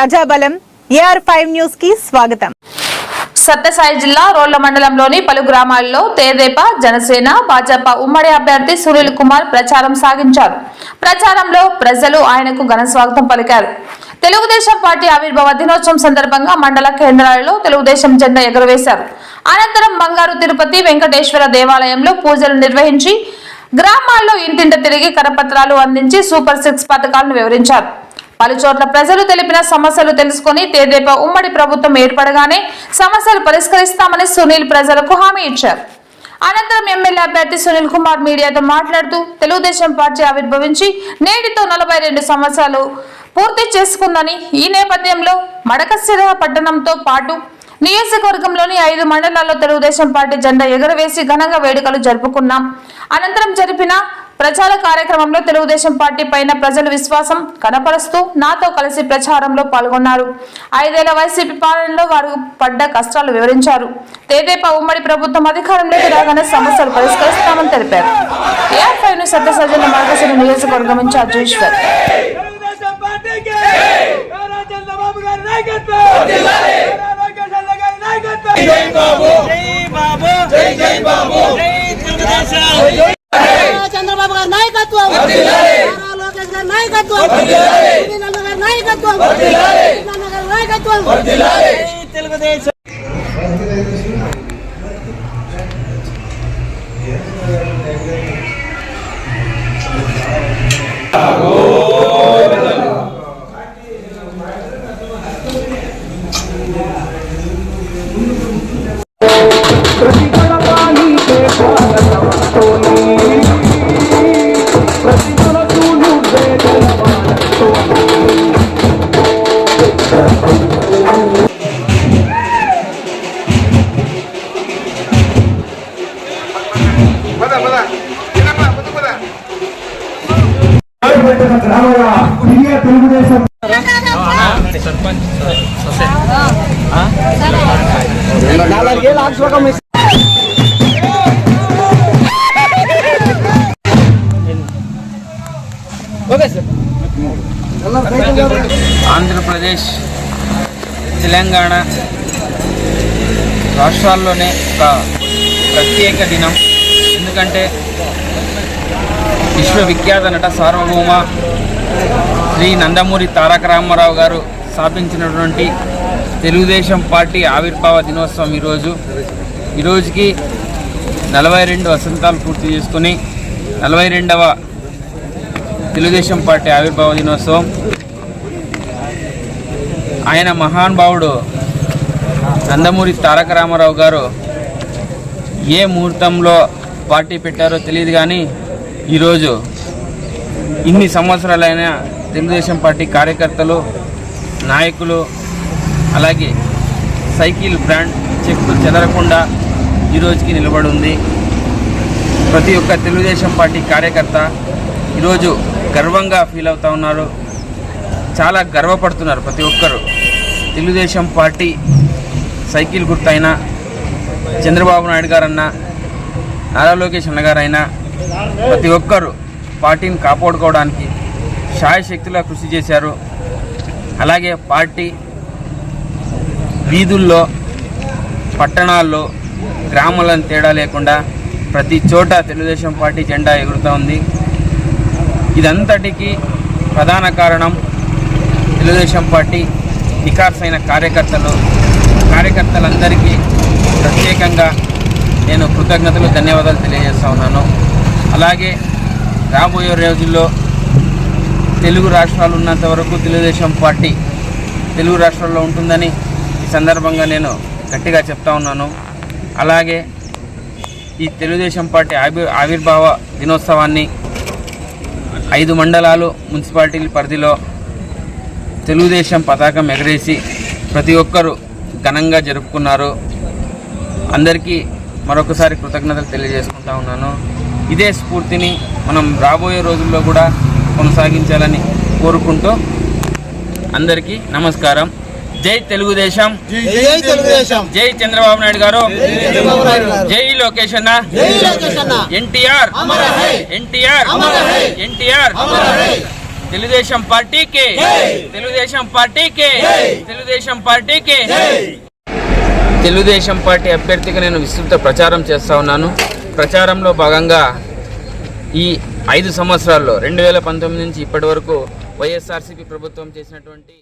ప్రజాబలం AR five న్యూస్కి స్వాగతం. సత్యసాయి జిల్లా రోళ్ళ మండలంలోని పలు గ్రామాల్లో తేదేపా జనసేన భాజపా ఉమ్మడి అభ్యర్థి సునీల్ కుమార్ ప్రచారం సాగించారు. ప్రచారంలో ప్రజలు ఆయనకు ఘన స్వాగతం పలికారు. తెలుగుదేశం పార్టీ ఆవిర్భావ దినోత్సవం సందర్భంగా మండల కేంద్రాలలో తెలుగుదేశం జెండా ఎగురవేశారు. అనంతరం బంగారు తిరుపతి వెంకటేశ్వర దేవాలయంలో పూజలు నిర్వహించి గ్రామాల్లో ఇంటింట తిరిగి కరపత్రాలు అందించి సూపర్ సిక్స్ పథకాలను వివరించారు. పలుచోట్ల ప్రజలు తెలిపిన సమస్యలు తెలుసుకుని తేదేపా ఉమ్మడి ప్రభుత్వం ఏర్పడగానే సమస్యలు పరిష్కరిస్తామని సునీల్ ప్రజలకు హామీ ఇచ్చారు. అనంతరం ఎమ్మెల్యే అభ్యర్థి సునీల్ కుమార్ మీడియాతో మాట్లాడుతూ తెలుగుదేశం పార్టీ ఆవిర్భవించి నేటితో నలభై రెండు సంవత్సరాలు పూర్తి చేసుకుందని ఈ నేపథ్యంలో మడకశిర పట్టణంతో పాటు నియోజకవర్గంలోని ఐదు మండలాల్లో తెలుగుదేశం పార్టీ జెండా ఎగురవేసి ఘనంగా వేడుకలు జరుపుకున్నాం. అనంతరం జరిపిన ప్రచార కార్యక్రమంలో తెలుగుదేశం పార్టీ పైన ప్రజల విశ్వాసం కనపరుస్తూ నాతో కలిసి ప్రచారంలో పాల్గొన్నారు. ఐదేళ్ళ వైసీపీ పాలనలో వారు పడ్డ కష్టాలు వివరించారు. తేదేపా ఉమ్మడి ప్రభుత్వం అధికారంలోకి రాగానే సమస్యలు పరిష్కరిస్తామని తెలిపారు. ఏఆర్ ఫైవ్ను సత్యసజన మార్గశిర నియోజకవర్గం ఇన్ఛార్జ్ ఈశ్వర్ జై బాబు! జై బాబు! జై జై బాబు జై తెలుగుదేశం నారా చంద్రబాబు గారి నాయకత్వం. లోకేష్ గారి నాయకత్వం. నాయకత్వం. నాయకత్వం. జై తెలుగుదేశం పద. పద. చిన్నమ్మ ఆంధ్రప్రదేశ్ తెలంగాణ రాష్ట్రాల్లోనే ఒక ప్రత్యేక దినం. ఎందుకంటే విశ్వవిఖ్యాత నట సార్వభౌమ శ్రీ నందమూరి తారక రామారావు గారు స్థాపించినటువంటి తెలుగుదేశం పార్టీ ఆవిర్భావ దినోత్సవం ఈరోజు. ఈరోజుకి నలభై రెండు వసంతాలు పూర్తి చేసుకుని నలభై రెండవ తెలుగుదేశం పార్టీ ఆవిర్భావ దినోత్సవం. ఆయన మహానుభావుడు నందమూరి తారక రామారావు గారు ఏ ముహూర్తంలో పార్టీ పెట్టారో తెలియదు కానీ ఈరోజు ఇన్ని సంవత్సరాలైన తెలుగుదేశం పార్టీ కార్యకర్తలు నాయకులు అలాగే సైకిల్ బ్రాండ్ చెక్కు చెదరకుండా ఈరోజుకి నిలబడి ఉంది ప్రతి ఒక్క తెలుగుదేశం పార్టీ కార్యకర్త ఈరోజు గర్వంగా ఫీల్ అవుతా ఉన్నారు. చాలా గర్వపడుతున్నారు ప్రతి ఒక్కరు. తెలుగుదేశం పార్టీ సైకిల్ గుర్తైన చంద్రబాబు నాయుడు గారన్నా నారా లోకేష్ అన్నగారైనా ప్రతి ఒక్కరూ పార్టీని కాపాడుకోవడానికి శాయశక్తిలా కృషి చేశారు. అలాగే పార్టీ వీధుల్లో పట్టణాల్లో గ్రామాలను తేడా లేకుండా ప్రతి చోట తెలుగుదేశం పార్టీ జెండా ఎగురుతూ ఉంది. ఇదంతటికి ప్రధాన కారణం తెలుగుదేశం పార్టీ నికార్సైన కార్యకర్తలు. కార్యకర్తలందరికీ ప్రత్యేకంగా నేను కృతజ్ఞతలు ధన్యవాదాలు తెలియజేస్తా ఉన్నాను. అలాగే రాబోయే రోజుల్లో తెలుగు రాష్ట్రాలు ఉన్నంత వరకు తెలుగుదేశం పార్టీ తెలుగు రాష్ట్రాల్లో ఉంటుందని ఈ సందర్భంగా నేను గట్టిగా చెప్తా ఉన్నాను. అలాగే ఈ తెలుగుదేశం పార్టీ ఆవి ఆవిర్భావ దినోత్సవాన్ని ఐదు మండలాలు మున్సిపాలిటీల పరిధిలో తెలుగుదేశం పతాకం ఎగరేసి ప్రతి ఒక్కరూ ఘనంగా జరుపుకున్నారు. అందరికీ మరొకసారి కృతజ్ఞతలు తెలియజేసుకుంటా ఉన్నాను. ఇదే స్ఫూర్తిని మనం రాబోయే రోజుల్లో కూడా కొనసాగించాలని కోరుకుంటూ అందరికీ నమస్కారం. జై తెలుగుదేశం. జై చంద్రబాబు నాయుడు గారు. జై లోకేష్ అన్న. ఎన్టీఆర్. ఎన్టీఆర్. ఎన్టీఆర్. తెలుగుదేశం పార్టీకి. తెలుగుదేశం పార్టీకి. తెలుగుదేశం పార్టీకి. తెలుగుదేశం పార్టీ అభ్యర్థిగా నేను విస్తృత ప్రచారం చేస్తూ ఉన్నాను. ప్రచారంలో భాగంగా ఈ ఐదు సంవత్సరాల్లో రెండు వేల పంతొమ్మిది నుంచి ఇప్పటి వరకు వైఎస్ఆర్సీపీ ప్రభుత్వం చేసినటువంటి